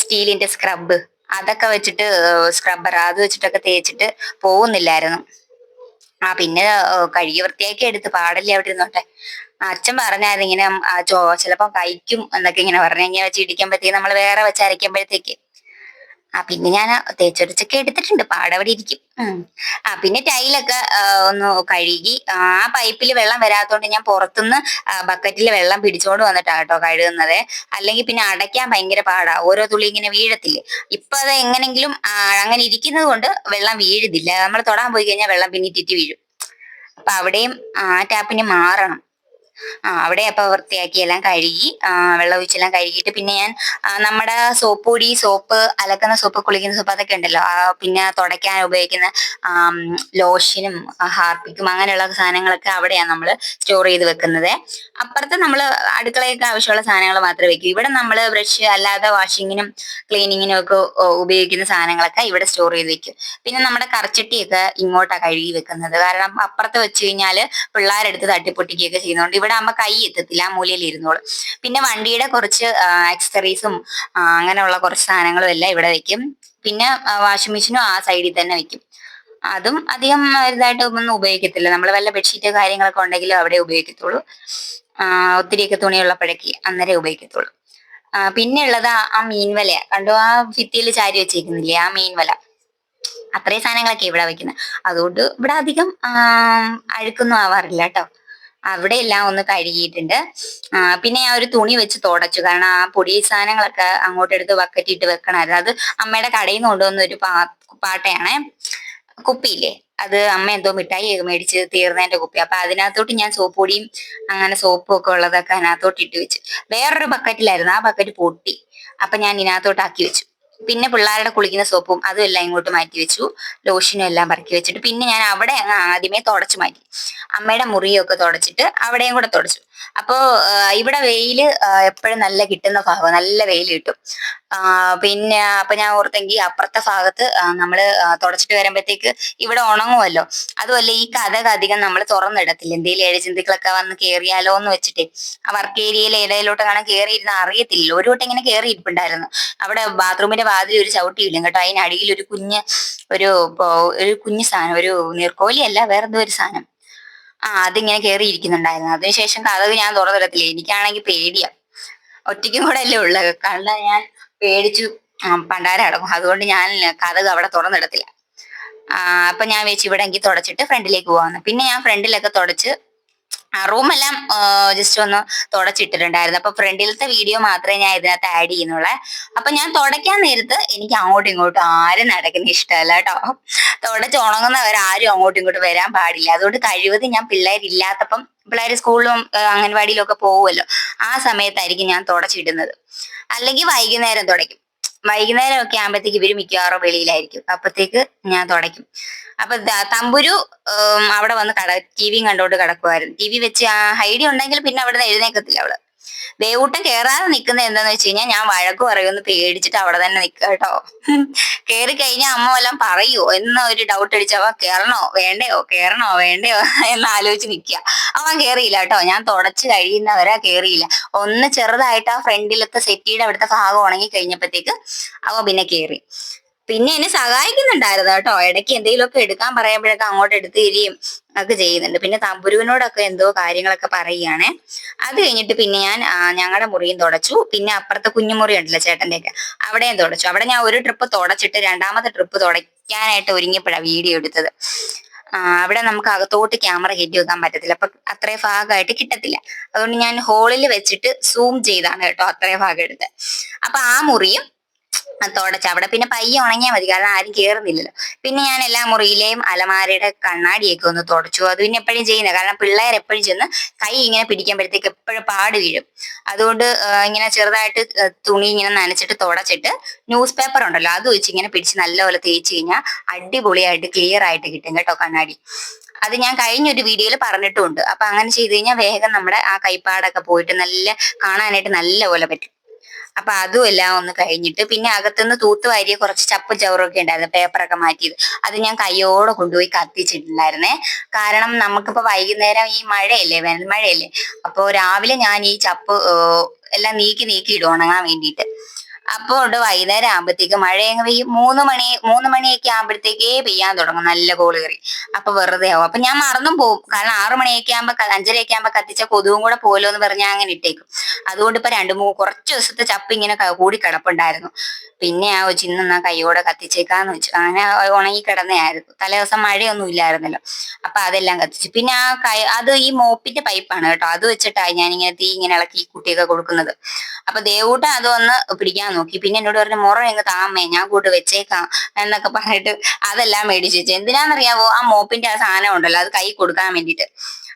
സ്റ്റീലിന്റെ സ്ക്രബ്. അതൊക്കെ വെച്ചിട്ട് സ്ക്രബ്ബർ അത് വെച്ചിട്ടൊക്കെ തേച്ചിട്ട് പോകുന്നില്ലായിരുന്നു. ആ പിന്നെ കഴുകി വൃത്തിയാക്കി എടുത്ത് പാടല്ലേ അവിടെ ഇരുന്നോട്ടെ. അച്ഛൻ പറഞ്ഞായിരുന്നു ഇങ്ങനെ ചിലപ്പോ കഴിക്കും എന്നൊക്കെ ഇങ്ങനെ പറഞ്ഞു ഇങ്ങനെ വെച്ച് ഇടിക്കുമ്പോഴത്തേക്ക് നമ്മൾ വേറെ വെച്ച് അരയ്ക്കുമ്പോഴത്തേക്ക് ആ പിന്നെ ഞാൻ തേച്ചൊരച്ചൊക്കെ എടുത്തിട്ടുണ്ട്. പാടവിടെ ഇരിക്കും. ആ പിന്നെ ടൈലൊക്കെ ഒന്ന് കഴുകി ആ പൈപ്പിൽ വെള്ളം വരാത്തോണ്ട് ഞാൻ പുറത്തുനിന്ന് ബക്കറ്റിൽ വെള്ളം പിടിച്ചോണ്ട് വന്നിട്ടാ കേട്ടോ കഴുകുന്നത്. അല്ലെങ്കിൽ പിന്നെ അടയ്ക്കാൻ ഭയങ്കര പാടാ. ഓരോ തുള്ളി ഇങ്ങനെ വീഴത്തില്ലേ? ഇപ്പൊ അത് എങ്ങനെങ്കിലും അങ്ങനെ ഇരിക്കുന്നത് കൊണ്ട് വെള്ളം വീഴുന്നില്ല. നമ്മൾ തൊടാൻ പോയി കഴിഞ്ഞാൽ വെള്ളം പിന്നെ ഇറ്റിറ്റ് വീഴും. അപ്പൊ അവിടെയും ആ ടാപ്പിന് മാറണം. അവിടെ അപ്പൊ വൃത്തിയാക്കി എല്ലാം കഴുകി വെള്ളം ഒഴിച്ചെല്ലാം കഴുകിയിട്ട് പിന്നെ ഞാൻ നമ്മുടെ സോപ്പ് പൊടി സോപ്പ് അലക്കുന്ന സോപ്പ് കുളിക്കുന്ന സോപ്പ് അതൊക്കെ ഉണ്ടല്ലോ പിന്നെ തുടയ്ക്കാൻ ഉപയോഗിക്കുന്ന ലോഷനും ഹാർപ്പിക്കും അങ്ങനെയുള്ള സാധനങ്ങളൊക്കെ അവിടെയാണ് നമ്മൾ സ്റ്റോർ ചെയ്ത് വെക്കുന്നത്. അപ്പുറത്ത് നമ്മൾ അടുക്കളയൊക്കെ ആവശ്യമുള്ള സാധനങ്ങൾ മാത്രമേ വെക്കൂ. ഇവിടെ നമ്മൾ ബ്രഷ് അല്ലാതെ വാഷിങ്ങിനും ക്ലീനിങ്ങിനും ഒക്കെ ഉപയോഗിക്കുന്ന സാധനങ്ങളൊക്കെ ഇവിടെ സ്റ്റോർ ചെയ്ത് വെക്കും. പിന്നെ നമ്മുടെ കറച്ചട്ടിയൊക്കെ ഇങ്ങോട്ടാണ് കഴുകി വെക്കുന്നത്. കാരണം അപ്പുറത്ത് വെച്ച് കഴിഞ്ഞാൽ പിള്ളേരെടുത്ത് തട്ടിപ്പൊട്ടിക്കുകയൊക്കെ ചെയ്യുന്നതുകൊണ്ട് ഇവിടെ ആകുമ്പോൾ കൈ എത്തത്തില്ല ആ മൂലയിൽ ഇരുന്നോളും. പിന്നെ വണ്ടിയുടെ കുറച്ച് ആക്സസറീസും അങ്ങനെയുള്ള കുറച്ച് സാധനങ്ങളും എല്ലാം ഇവിടെ വെക്കും. പിന്നെ വാഷിംഗ് മെഷീനും ആ സൈഡിൽ തന്നെ വെക്കും. അതും അധികം ഇതായിട്ട് ഒന്നും ഉപയോഗിക്കത്തില്ല. നമ്മൾ വല്ല ബെഡ്ഷീറ്റ് കാര്യങ്ങളൊക്കെ ഉണ്ടെങ്കിലും അവിടെ ഉപയോഗിക്കത്തുള്ളൂ. ഒത്തിരിയൊക്കെ തുണിയുള്ളപ്പോഴേക്ക് അന്നേരം ഉപയോഗിക്കത്തുള്ളൂ. പിന്നെ ഉള്ളത് ആ- ആ കണ്ടു ആ ഭിത്തിയിൽ ചാരി വെച്ചിരിക്കുന്നില്ലേ ആ മീൻവല അത്രയും സാധനങ്ങളൊക്കെ ഇവിടെ വെക്കുന്നത് അതുകൊണ്ട് ഇവിടെ അധികം അഴുക്കൊന്നും ആവാറില്ല കേട്ടോ. അവിടെ എല്ലാം ഒന്ന് കഴുകിയിട്ടുണ്ട്. പിന്നെ ഞാൻ ഒരു തുണി വെച്ച് തുടച്ചു. കാരണം ആ പൊടി സാധനങ്ങളൊക്കെ അങ്ങോട്ട് എടുത്ത് ബക്കറ്റിട്ട് വെക്കണമായിരുന്നു. അത് അമ്മയുടെ കടയിൽ നിന്ന് കൊണ്ടുവന്ന ഒരു പാ പാട്ടയാണേ. കുപ്പിയില്ലേ? അത് അമ്മ എന്തോ മിഠായി മേടിച്ച് തീർന്നതിന്റെ കുപ്പി. അപ്പൊ അതിനകത്തോട്ട് ഞാൻ സോപ്പ് പൊടിയും അങ്ങനെ സോപ്പും ഒക്കെ ഉള്ളതൊക്കെ അതിനകത്തോട്ട് ഇട്ട് വെച്ചു. വേറൊരു ബക്കറ്റിലായിരുന്നു. ആ ബക്കറ്റ് പൊട്ടി. അപ്പൊ ഞാൻ ഇതിനകത്തോട്ട് ആക്കി വെച്ചു. പിന്നെ പിള്ളേരുടെ കുളിക്കുന്ന സോപ്പും അതും എല്ലാം ഇങ്ങോട്ട് മാറ്റി വെച്ചു. ലോഷനും എല്ലാം പറക്കി വെച്ചിട്ട് പിന്നെ ഞാൻ അവിടെ ആദ്യമേ തുടച്ചു മാറ്റി. അമ്മയുടെ മുറിയൊക്കെ തുടച്ചിട്ട് അവിടെയും കൂടെ തുടച്ചു. അപ്പോ ഇവിടെ വെയിൽ എപ്പോഴും നല്ല കിട്ടുന്ന ഭാഗം നല്ല വെയിൽ കിട്ടും. പിന്നെ അപ്പൊ ഞാൻ ഓർത്തെങ്കിൽ അപ്പുറത്തെ ഭാഗത്ത് നമ്മൾ തുടച്ചിട്ട് വരുമ്പോഴത്തേക്ക് ഇവിടെ ഉണങ്ങുമല്ലോ അതുമല്ല ഈ കഥക അധികം നമ്മൾ തുറന്നിടത്തില്ല. എന്തെങ്കിലും ഏഴചിന്തികളൊക്കെ വന്ന് കയറിയാലോ എന്ന് വെച്ചിട്ട്. ആ വർക്ക് ഏരിയയിൽ ഇടയിലോട്ട് കാണാൻ കയറിയിരുന്ന അറിയത്തില്ല ഒരു വട്ടം ഇങ്ങനെ കേറി ഇരിപ്പുണ്ടായിരുന്നു അവിടെ ബാത്റൂമിന്റെ വാതിൽ ഒരു ചവിട്ടിയില്ല. കേട്ടോ അതിനടിയിൽ ഒരു കുഞ്ഞ് ഒരു ഒരു കുഞ്ഞു സാധനം ഒരു നീർക്കോലിയല്ല വേറെ എന്തോ ഒരു സാധനം. ആ അതിങ്ങനെ കേറി ഇരിക്കുന്നുണ്ടായിരുന്നു അതിനുശേഷം കഥവ് ഞാൻ തുറന്നിടത്തില്ല. എനിക്കാണെങ്കിൽ പേടിയാ. ഒറ്റയ്ക്കും കൂടെ അല്ലേ ഉള്ളത് കണ്ട ഞാൻ പേടിച്ചു. പണ്ടാരം അടക്കും അതുകൊണ്ട് ഞാൻ കഥക് അവിടെ തുറന്നിടത്തില്ല. അപ്പൊ ഞാൻ വെച്ച് ഇവിടെ എങ്കിൽ തുടച്ചിട്ട് ഫ്രണ്ടിലേക്ക് പോവാന്ന്. പിന്നെ ഞാൻ ഫ്രണ്ടിലൊക്കെ തുടച്ച് റൂമെല്ലാം ജസ്റ്റ് ഒന്ന് തുടച്ചിട്ടിട്ടുണ്ടായിരുന്നു. അപ്പൊ ഫ്രണ്ടിലത്തെ വീഡിയോ മാത്രമേ ഞാൻ ഇതിനകത്ത് ആഡ് ചെയ്യുന്നുള്ളേ. അപ്പൊ ഞാൻ തുടയ്ക്കാൻ നേരത്ത് എനിക്ക് അങ്ങോട്ടും ഇങ്ങോട്ടും ആരും നടക്കുന്ന ഇഷ്ടമല്ല കേട്ടോ. തുടച്ച് ഉണങ്ങുന്നവർ ആരും അങ്ങോട്ടും ഇങ്ങോട്ടും വരാൻ പാടില്ല. അതുകൊണ്ട് കഴിവതും ഞാൻ പിള്ളേരില്ലാത്തപ്പം പിള്ളേർ സ്കൂളിലും അംഗൻവാടിയിലും ഒക്കെ പോകുമല്ലോ. ആ സമയത്തായിരിക്കും ഞാൻ തുടച്ചിടുന്നത്. അല്ലെങ്കിൽ വൈകുന്നേരം തുടയ്ക്കും. വൈകുന്നേരം ഒക്കെ ആകുമ്പോഴത്തേക്ക് ഇവർ മിക്കവാറും വെളിയിലായിരിക്കും. അപ്പത്തേക്ക് ഞാൻ തുടയ്ക്കും. അപ്പൊ തമ്പുരു അവിടെ വന്ന് കട ടി വിയും കണ്ടോണ്ട് കിടക്കുമായിരുന്നു ടി വി വെച്ച് ആ ഹൈഡി ഉണ്ടെങ്കിൽ പിന്നെ അവിടെ നിന്ന് എഴുന്നേക്കത്തില്ല അവൾ. ദേവൂട്ടം കേറാതെ നിൽക്കുന്നത് എന്താന്ന് വെച്ച് കഴിഞ്ഞാൽ ഞാൻ വഴക്ക് പറയുമെന്ന് പേടിച്ചിട്ട് അവിടെ തന്നെ നിൽക്കുക കേട്ടോ. കയറി കഴിഞ്ഞാൽ അമ്മ വല്ലതും പറയുമോ എന്ന ഒരു ഡൗട്ട് അടിച്ചവ കയറണോ വേണ്ടയോ? കയറണോ വേണ്ടയോ? എന്ന് ആലോചിച്ച് നിൽക്കുക അവൻ കയറിയില്ല കേട്ടോ. ഞാൻ തുടച്ച് കഴിയുന്നവരെ കയറിയില്ല ഒന്ന് ചെറുതായിട്ട് ആ ഫ്രണ്ടിലത്തെ സെറ്റിയുടെ അവിടുത്തെ ഭാഗം ഉണങ്ങി കഴിഞ്ഞപ്പോഴത്തേക്ക് അവ പിന്നെ കേറി. പിന്നെ എന്നെ സഹായിക്കുന്നുണ്ടായിരുന്നു കേട്ടോ. ഇടയ്ക്ക് എന്തെങ്കിലുമൊക്കെ എടുക്കാൻ പറയുമ്പോഴൊക്കെ അങ്ങോട്ട് എടുത്തു തരികയും ഒക്കെ ചെയ്യുന്നുണ്ട്. പിന്നെ തമ്പുരുവിനോടൊക്കെ എന്തോ കാര്യങ്ങളൊക്കെ പറയുകയാണേ. അത് കഴിഞ്ഞിട്ട് പിന്നെ ഞാൻ ഞങ്ങളുടെ മുറിയും തുടച്ചു. പിന്നെ അപ്പുറത്തെ കുഞ്ഞുമുറി ഉണ്ടല്ലോ ചേട്ടന്റെയൊക്കെ അവിടെയും തുടച്ചു. അവിടെ ഞാൻ ഒരു ട്രിപ്പ് തുടച്ചിട്ട് രണ്ടാമത്തെ ട്രിപ്പ് തുടയ്ക്കാനായിട്ട് ഒരുങ്ങിയപ്പോഴാണ് വീഡിയോ എടുത്തത്. അവിടെ നമുക്ക് അകത്തോട്ട് ക്യാമറ കയറ്റി വെക്കാൻ പറ്റത്തില്ല. അപ്പൊ അത്രയും ഭാഗമായിട്ട് കിട്ടത്തില്ല. അതുകൊണ്ട് ഞാൻ ഹോളിൽ വെച്ചിട്ട് സൂം ചെയ്താണ് കേട്ടോ അത്രയും ഭാഗം എടുത്തത് അപ്പൊ ആ മുറിയും തുടച്ച അവിടെ. പിന്നെ പയ്യെ ഉണങ്ങിയാൽ മതി കാരണം ആരും കേറുന്നില്ലല്ലോ. പിന്നെ ഞാൻ എല്ലാ മുറിയിലെയും അലമാരയുടെ കണ്ണാടിയൊക്കെ ഒന്ന് തുടച്ചു. അത് പിന്നെ എപ്പോഴും ചെയ്യുന്നത്. കാരണം പിള്ളേർ എപ്പോഴും ചെന്ന് കൈ ഇങ്ങനെ പിടിക്കുമ്പോഴത്തേക്ക് എപ്പോഴും പാട് വീഴും. അതുകൊണ്ട് ഇങ്ങനെ ചെറുതായിട്ട് തുണി ഇങ്ങനെ നനച്ചിട്ട് തുടച്ചിട്ട് ന്യൂസ് പേപ്പർ ഉണ്ടല്ലോ അത് വെച്ച് ഇങ്ങനെ പിടിച്ച് നല്ലപോലെ തേച്ച് കഴിഞ്ഞാൽ അടിപൊളിയായിട്ട് ക്ലിയർ ആയിട്ട് കിട്ടും കേട്ടോ കണ്ണാടി. അത് ഞാൻ കഴിഞ്ഞൊരു വീഡിയോയിൽ പറഞ്ഞിട്ടുണ്ട്. അപ്പൊ അങ്ങനെ ചെയ്ത് കഴിഞ്ഞാൽ വേഗം നമ്മുടെ ആ കൈപ്പാടൊക്കെ പോയിട്ട് നല്ല കാണാനായിട്ട് നല്ല പോലെ പറ്റും. അപ്പൊ അതും എല്ലാം ഒന്ന് കഴിഞ്ഞിട്ട് പിന്നെ അകത്തുനിന്ന് തൂത്തുവാരിയ കുറച്ച് ചപ്പ് ചവറൊക്കെ ഉണ്ടായിരുന്നു പേപ്പറൊക്കെ മാറ്റിയത്. അത് ഞാൻ കയ്യോടെ കൊണ്ടുപോയി കത്തിച്ചിട്ടുണ്ടായിരുന്നേ. കാരണം നമുക്കിപ്പോ വൈകുന്നേരം ഈ മഴയല്ലേ വേനൽ മഴയല്ലേ? അപ്പോ രാവിലെ ഞാൻ ഈ ചപ്പ് എല്ലാം നീക്കി നീക്കി ഇടും ഉണങ്ങാൻ വേണ്ടിയിട്ട്. അപ്പോൾ ഉണ്ട് വൈകുന്നേരം ആകുമ്പോഴത്തേക്ക് മഴ അങ്ങ് പെയ്യും. മൂന്ന് മണി മൂന്ന് മണിയൊക്കെ ആകുമ്പോഴത്തേക്കേ പെയ്യാൻ തുടങ്ങും. നല്ല കോൾ കയറി അപ്പൊ വെറുതെ ആവും. അപ്പൊ ഞാൻ മറന്നും പോകും കാരണം ആറു മണിയൊക്കെ ആകുമ്പോ അഞ്ചരയൊക്കെ ആകുമ്പോ കത്തിച്ച കൊതുകും കൂടെ പോലോ എന്ന് പറഞ്ഞാൽ അങ്ങനെ ഇട്ടേക്കും. അതുകൊണ്ട് ഇപ്പൊ രണ്ടു മൂന്ന് കുറച്ച് ദിവസത്തെ ചപ്പ് ഇങ്ങനെ കൂടി കിടപ്പുണ്ടായിരുന്നു. പിന്നെ ആ വെച്ച് ഇന്ന് കൈയോടെ കത്തിച്ചേക്കാന്ന് വെച്ചു. അങ്ങനെ ഉണങ്ങി കിടന്നായിരുന്നു തലേ ദിവസം മഴയൊന്നും ഇല്ലായിരുന്നല്ലോ. അപ്പൊ അതെല്ലാം കത്തിച്ചു. പിന്നെ ആ കൈ അത് ഈ മോപ്പിന്റെ പൈപ്പാണ് കേട്ടോ. അത് വെച്ചിട്ടാണ് ഞാൻ ഇങ്ങനെ തീ ഇങ്ങനെ ഇളക്കി കുട്ടിയൊക്കെ കൊടുക്കുന്നത്. അപ്പൊ ദേവൂട്ടൻ അതൊന്ന് പിടിക്കാൻ നോക്കി. പിന്നെ എന്നോട് പറഞ്ഞു മുറ എങ്ങ് താമേ ഞാൻ കൂട്ട് വെച്ചേക്കാം എന്നൊക്കെ പറഞ്ഞിട്ട് അതെല്ലാം മേടിച്ചു വെച്ചു. എന്തിനാണെന്നറിയാവോ ആ മോപ്പിന്റെ ആ സാധനം ഉണ്ടല്ലോ അത് കൈ കൊടുക്കാൻ വേണ്ടിട്ട്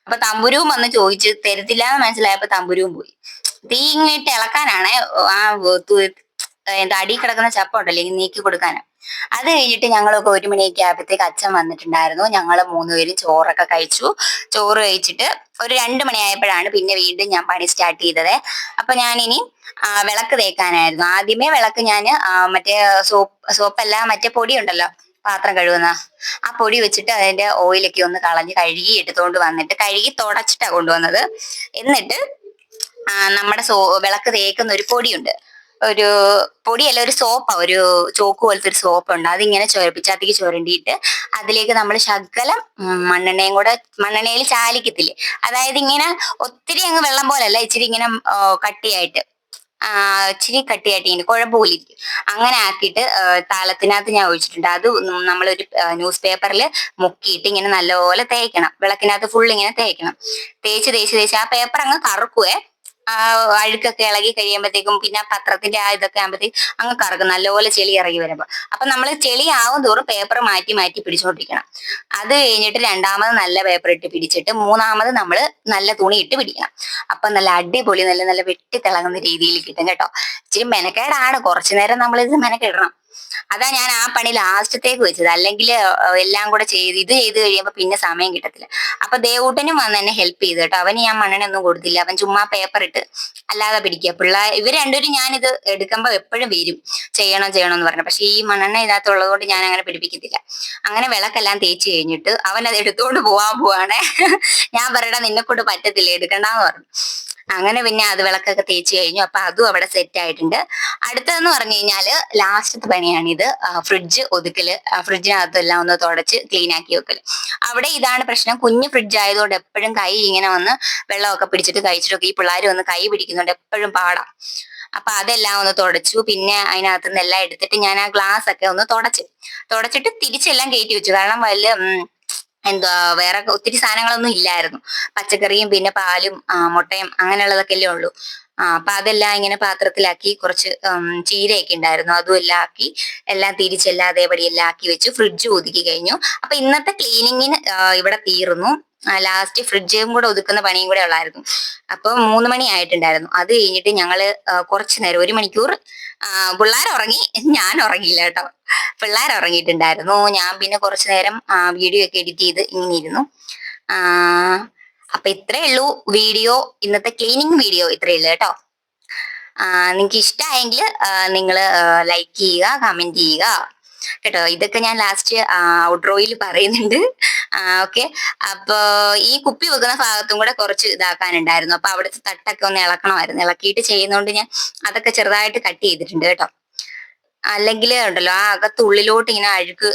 അപ്പൊ തമ്പുരുവും വന്ന് ചോദിച്ച് തരത്തില്ല എന്ന് മനസ്സിലായപ്പോ തമ്പുരുവും പോയി. തീ ഇങ്ങിട്ട് ഇളക്കാനാണ് ആ എന്താ അടി കിടക്കുന്ന ചപ്പ ഉണ്ടല്ലോ നീക്കി കൊടുക്കാനാണ് അത് കഴിഞ്ഞിട്ട് ഞങ്ങളൊക്കെ ഒരു മണിയൊക്കെ ആയപ്പോഴത്തേക്ക് അച്ഛൻ വന്നിട്ടുണ്ടായിരുന്നു. ഞങ്ങൾ മൂന്നുപേരും ചോറൊക്കെ കഴിച്ചു. ചോറ് കഴിച്ചിട്ട് ഒരു രണ്ട് മണിയായപ്പോഴാണ് പിന്നെ വീണ്ടും ഞാൻ പണി സ്റ്റാർട്ട് ചെയ്തത്. അപ്പൊ ഞാനിനി വിളക്ക് തേക്കാനായിരുന്നു. ആദ്യമേ വിളക്ക് ഞാൻ മറ്റേ സോപ്പ് സോപ്പല്ല മറ്റേ പൊടി ഉണ്ടല്ലോ പാത്രം കഴുകുന്ന ആ പൊടി വെച്ചിട്ട് അതിന്റെ ഓയിലൊക്കെ ഒന്ന് കളഞ്ഞ് കഴുകി എടുത്തുകൊണ്ട് വന്നിട്ട് കഴുകി തുടച്ചിട്ടാണ് കൊണ്ടുവന്നത്. എന്നിട്ട് നമ്മുടെ സോ വിളക്ക് തേക്കുന്ന ഒരു പൊടിയുണ്ട്. ഒരു പൊടിയല്ല ഒരു സോപ്പാ ഒരു ചോക്ക് പോലത്തെ ഒരു സോപ്പ് ഉണ്ട് അതിങ്ങനെ ചുരപ്പിച്ചാത്തേക്ക് ചുരണ്ടിയിട്ട് അതിലേക്ക് നമ്മൾ ശകലം മണ്ണെണ്ണയും കൂടെ മണ്ണെണ്ണയിൽ ചാലിക്കത്തില്ലേ? അതായത് ഇങ്ങനെ ഒത്തിരി അങ്ങ് വെള്ളം പോലല്ല ഇച്ചിരി ഇങ്ങനെ കട്ടിയായിട്ട് ഇച്ചിരി കട്ടിയായിട്ട് ഇങ്ങനെ കുഴപ്പമില്ല അങ്ങനെ ആക്കിയിട്ട് താളത്തിനകത്ത് ഞാൻ ഒഴിച്ചിട്ടുണ്ട്. അത് നമ്മളൊരു ന്യൂസ് പേപ്പറിൽ മുക്കിയിട്ട് ഇങ്ങനെ നല്ലപോലെ തേക്കണം. വിളക്കിനകത്ത് ഫുൾ ഇങ്ങനെ തേക്കണം. തേച്ച് തേച്ച് തേച്ച് ആ പേപ്പർ അങ്ങ് കറുക്കുവേ ആ അഴുക്കൊക്കെ ഇളകി കഴിയുമ്പോഴത്തേക്കും പിന്നെ ആ പത്രത്തിന്റെ ആ ഇതൊക്കെ ആകുമ്പോഴത്തേക്കും അങ്ങ് കറക്കും. നല്ലപോലെ ചെളി ഇറങ്ങി വരുമ്പോൾ അപ്പൊ നമ്മൾ ചെളി ആവും തോറും പേപ്പർ മാറ്റി മാറ്റി പിടിച്ചോണ്ടിരിക്കണം. അത് കഴിഞ്ഞിട്ട് രണ്ടാമത് നല്ല പേപ്പർ ഇട്ട് പിടിച്ചിട്ട് മൂന്നാമത് നമ്മൾ നല്ല തുണി ഇട്ട് പിടിക്കണം. അപ്പൊ നല്ല അടിപൊളി നല്ല നല്ല വെട്ടി തിളങ്ങുന്ന രീതിയിൽ കിട്ടും കേട്ടോ. ഇച്ചിരി മെനക്കേടാണ്. കുറച്ചു നേരം നമ്മൾ ഇത് മെനക്കിടണം. അതാ ഞാൻ ആ പണി ലാസ്റ്റത്തേക്ക് വെച്ചത്. അല്ലെങ്കിൽ എല്ലാം കൂടെ ചെയ്ത് ഇത് ചെയ്ത് കഴിയുമ്പോൾ പിന്നെ സമയം കിട്ടത്തില്ല. അപ്പൊ ദേവൂട്ടനും വന്ന് എന്നെ ഹെൽപ്പ് ചെയ്തു കേട്ടോ. അവന് ഞാൻ മണ്ണെണ്ണയൊന്നും കൊടുത്തില്ല. അവൻ ചുമ്മാ പേപ്പർ ഇട്ട് അല്ലാതെ പിടിക്കുക. പിള്ളേർ ഇവർ രണ്ടുപേരും ഞാനിത് എടുക്കുമ്പോൾ എപ്പോഴും വരും. ചെയ്യണം ചെയ്യണം എന്ന് പറഞ്ഞു. പക്ഷെ ഈ മണ്ണെണ്ണ ഇതിനകത്തുള്ളത് കൊണ്ട് ഞാൻ അങ്ങനെ പിടിപ്പിക്കത്തില്ല. അങ്ങനെ വിളക്കെല്ലാം തേച്ച് കഴിഞ്ഞിട്ട് അവൻ അത് എടുത്തുകൊണ്ട് പോവാൻ പോവാണേ. ഞാൻ പറയടാ നിന്നെ കൊണ്ട് പറ്റത്തില്ല. എടുക്കണ്ടെന്ന് പറഞ്ഞു. അങ്ങനെ പിന്നെ അത് വിളക്കൊക്കെ തേച്ച് കഴിഞ്ഞു. അപ്പൊ അതും അവിടെ സെറ്റ് ആയിട്ടുണ്ട്. അടുത്തതെന്ന് പറഞ്ഞു കഴിഞ്ഞാൽ ലാസ്റ്റത്തെ പണിയാണിത്. ഫ്രിഡ്ജ് ഒതുക്കൽ. ഫ്രിഡ്ജിനകത്തെല്ലാം ഒന്ന് തുടച്ച് ക്ലീൻ ആക്കി വെക്കൽ. അവിടെ ഇതാണ് പ്രശ്നം. കുഞ്ഞു ഫ്രിഡ്ജ് ആയതുകൊണ്ട് എപ്പോഴും കൈ ഇങ്ങനെ വന്ന് വെള്ളമൊക്കെ പിടിച്ചിട്ട് കഴിച്ചിട്ടൊക്കെ ഈ പിള്ളേർ വന്ന് കൈ പിടിക്കുന്നുണ്ട് എപ്പോഴും പാടാം. അപ്പൊ അതെല്ലാം ഒന്ന് തുടച്ചു. പിന്നെ അതിനകത്ത് നിന്ന് എല്ലാം എടുത്തിട്ട് ഞാൻ ആ ഗ്ലാസ് ഒക്കെ ഒന്ന് തുടച്ചു. തുടച്ചിട്ട് തിരിച്ചെല്ലാം കയറ്റി വെച്ചു. കാരണം വല്ല ഉം, എന്തുവാ വേറെ ഒത്തിരി സാധനങ്ങളൊന്നും ഇല്ലായിരുന്നു. പച്ചക്കറിയും പിന്നെ പാലും മുട്ടയും അങ്ങനെയുള്ളതൊക്കെ അല്ലേ ഉള്ളൂ. ആ അപ്പൊ അതെല്ലാം ഇങ്ങനെ പാത്രത്തിലാക്കി കുറച്ച് ചീരയൊക്കെ ഉണ്ടായിരുന്നു. അതും എല്ലാം ആക്കി എല്ലാം തിരിച്ചെല്ലാം അതേപടി എല്ലാം ആക്കി വെച്ച് ഫ്രിഡ്ജ് ഒതുക്കി കഴിഞ്ഞു. അപ്പൊ ഇന്നത്തെ ക്ലീനിങ്ങിന് ഇവിടെ തീർന്നു. ലാസ്റ്റ് ഫ്രിഡ്ജും കൂടെ ഒതുക്കുന്ന പണിയും കൂടെ ഉള്ളായിരുന്നു. അപ്പൊ മൂന്ന് മണി ആയിട്ടുണ്ടായിരുന്നു. അത് കഴിഞ്ഞിട്ട് ഞങ്ങൾ കുറച്ച് നേരം ഒരു മണിക്കൂർ പിള്ളേർ ഉറങ്ങി. ഞാൻ ഉറങ്ങിയില്ല കേട്ടോ. പിള്ളേർ ഉറങ്ങിയിട്ടുണ്ടായിരുന്നു. ഞാൻ പിന്നെ കുറച്ചു നേരം വീഡിയോ ഒക്കെ എഡിറ്റ് ചെയ്ത് ഇങ്ങനെ ഇരുന്നു. അപ്പൊ ഇത്രേ ഉള്ളൂ വീഡിയോ. ഇന്നത്തെ ക്ലീനിങ് വീഡിയോ ഇത്രേ ഉള്ളൂ കേട്ടോ. നിങ്ങൾക്ക് ഇഷ്ടമായെങ്കിൽ നിങ്ങൾ ലൈക്ക് ചെയ്യുക കമന്റ് ചെയ്യുക. കേട്ടോ ഇതൊക്കെ ഞാൻ ലാസ്റ്റ് ഔട്ട്രോയിൽ പറയുന്നുണ്ട്. ഓക്കെ അപ്പോൾ ഈ കുപ്പി വെക്കുന്ന ഭാഗത്തും കൂടെ കുറച്ച് ഇതാക്കാനുണ്ടായിരുന്നു. അപ്പോൾ അവിടുത്തെ തട്ടൊക്കെ ഒന്ന് ഇളക്കണമായിരുന്നു. ഇളക്കിയിട്ട് ചെയ്യുന്നതുകൊണ്ട് ഞാൻ അതൊക്കെ ചെറുതായിട്ട് കട്ട് ചെയ്തിട്ടുണ്ട് കേട്ടോ. അല്ലെങ്കിൽ ഉണ്ടല്ലോ ആ അകത്തുള്ളിലോട്ട് ഇങ്ങനെ അഴുക്ക്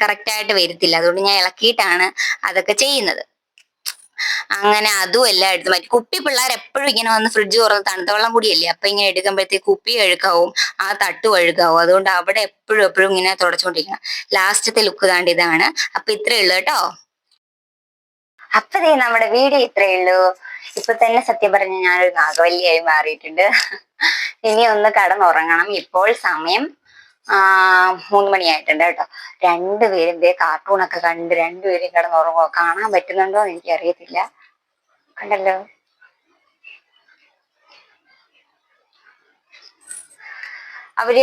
കറക്റ്റ് ആയിട്ട് വരത്തില്ല. അതുകൊണ്ട് ഞാൻ ഇളക്കിയിട്ടാണ് അതൊക്കെ ചെയ്യുന്നത്. അങ്ങനെ അതും എല്ലാം എടുത്ത് മാറ്റി. കുപ്പി പിള്ളേർ എപ്പോഴും ഇങ്ങനെ വന്ന് ഫ്രിഡ്ജ് തുറന്ന് തണുത്ത വെള്ളം കൂടിയല്ലേ? അപ്പൊ ഇങ്ങനെ എടുക്കുമ്പോഴത്തേക്ക് കുപ്പി അഴുക്കാവും ആ തട്ട് അഴുക്കാവും അതുകൊണ്ട് അവിടെ എപ്പോഴും എപ്പോഴും ഇങ്ങനെ തുടച്ചുകൊണ്ടിരിക്കണം ലാസ്റ്റത്തെ ലുക്ക് താണ്ട് ഇതാണ്. അപ്പൊ ഇത്രേ ഉള്ളൂ കേട്ടോ. അപ്പൊ നമ്മുടെ വീഡിയോ ഇത്രേ ഉള്ളൂ. ഇപ്പൊ തന്നെ സത്യം പറഞ്ഞ ഞാനൊരു നാഗവല്ലിയായി മാറിയിട്ടുണ്ട്. ഇനി ഒന്ന് കടന്നുറങ്ങണം. ഇപ്പോൾ സമയം മൂന്ന് മണിയായിട്ടുണ്ട് കേട്ടോ. രണ്ടുപേരും ഇതേ കാർട്ടൂണൊക്കെ കണ്ട് രണ്ടുപേരും കിടന്നുറങ്ങുമോ കാണാൻ പറ്റുന്നുണ്ടോ എന്ന് എനിക്കറിയത്തില്ല. കണ്ടല്ലോ. അവർ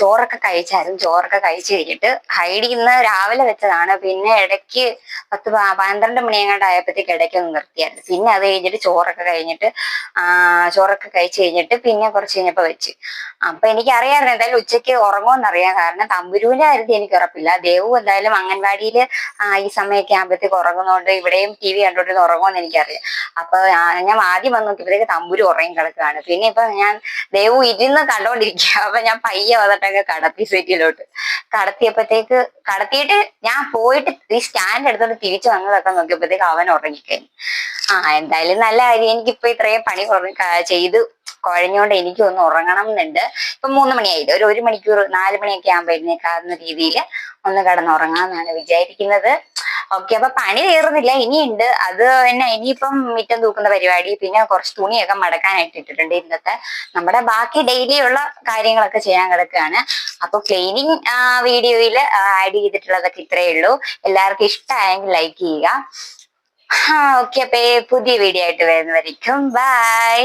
ചോറൊക്കെ കഴിച്ചായിരുന്നു ചോറൊക്കെ കഴിച്ചു കഴിഞ്ഞിട്ട് ഹൈഡി ഇന്ന് രാവിലെ വെച്ചതാണ്. പിന്നെ ഇടയ്ക്ക് പത്ത് പന്ത്രണ്ട് മണിയെങ്ങാണ്ട് ആയപ്പോഴത്തേക്ക് ഇടയ്ക്ക് ഒന്ന് നിർത്തിയായിരുന്നു. പിന്നെ അത് കഴിഞ്ഞിട്ട് ചോറൊക്കെ കഴിഞ്ഞിട്ട് ചോറൊക്കെ കഴിച്ചു കഴിഞ്ഞിട്ട് പിന്നെ കുറച്ച് കഴിഞ്ഞപ്പോ വെച്ച്. അപ്പൊ എനിക്ക് അറിയാമായിരുന്നു എന്തായാലും ഉച്ചയ്ക്ക് ഉറങ്ങുമെന്നറിയാം. കാരണം തമ്പുരുവിന്റെ എനിക്ക് ഉറപ്പില്ല. ദേവു എന്തായാലും അംഗൻവാടിയിൽ ഈ സമയമൊക്കെ ആകുമ്പോഴത്തേക്ക് ഉറങ്ങുന്നതുകൊണ്ട് ഇവിടെയും ടി വി കണ്ടോണ്ടിരുന്ന് ഉറങ്ങുമെന്ന് എനിക്കറിയാം. അപ്പൊ ഞാൻ ആദ്യം വന്ന് നോക്കിയപ്പോഴത്തേക്ക് തമ്പുരു ഉറങ്ങി കിടക്കുകയാണ് പിന്നെ ഇപ്പൊ ഞാൻ ദേവു ഇരുന്ന് കണ്ടോണ്ടിരിക്കുക അപ്പൊ ഞാൻ പയ്യെ വന്നിട്ടൊക്കെ കടത്തി സെറ്റിലോട്ട്. കടത്തിയപ്പോഴത്തേക്ക് കടത്തിയിട്ട് ഞാൻ പോയിട്ട് ഈ സ്റ്റാൻഡ് എടുത്തോണ്ട് തിരിച്ചു വന്നതൊക്കെ നോക്കിയപ്പോഴത്തേക്ക് അവൻ ഉറങ്ങിക്കഴിഞ്ഞു. ആ എന്തായാലും നല്ല കാര്യം. എനിക്കിപ്പോ ഇത്രയും പണി ചെയ്തു കുഴഞ്ഞോണ്ട് എനിക്ക് ഒന്ന് ഉറങ്ങണം എന്നുണ്ട് ഇപ്പൊ മൂന്ന് മണിയായില്ല? ഒരു ഒരു മണിക്കൂർ നാല് മണിയൊക്കെ ആകുമ്പോൾ എഴുന്നേക്കാവുന്ന രീതിയിൽ ഒന്ന് കിടന്നുറങ്ങാന്നാണ് വിചാരിക്കുന്നത്. ഓക്കെ അപ്പൊ പണി തീർന്നില്ല ഇനിയുണ്ട്. അത് തന്നെ ഇനിയിപ്പം മിറ്റം തൂക്കുന്ന പരിപാടി പിന്നെ കുറച്ച് തുണിയൊക്കെ മടക്കാനായിട്ട് ഇട്ടിട്ടുണ്ട് ഇന്നത്തെ നമ്മുടെ ബാക്കി ഡെയിലി ഉള്ള കാര്യങ്ങളൊക്കെ ചെയ്യാൻ കിടക്കുകയാണ്. അപ്പൊ ക്ലീനിങ് വീഡിയോയിൽ ആഡ് ചെയ്തിട്ടുള്ളതൊക്കെ ഇത്രയേ ഉള്ളൂ. എല്ലാവർക്കും ഇഷ്ടമായെങ്കിൽ ലൈക്ക് ചെയ്യുക. ഓക്കെ അപ്പൊ പുതിയ വീഡിയോ ആയിട്ട് വരുന്നവരിക്കും. ബൈ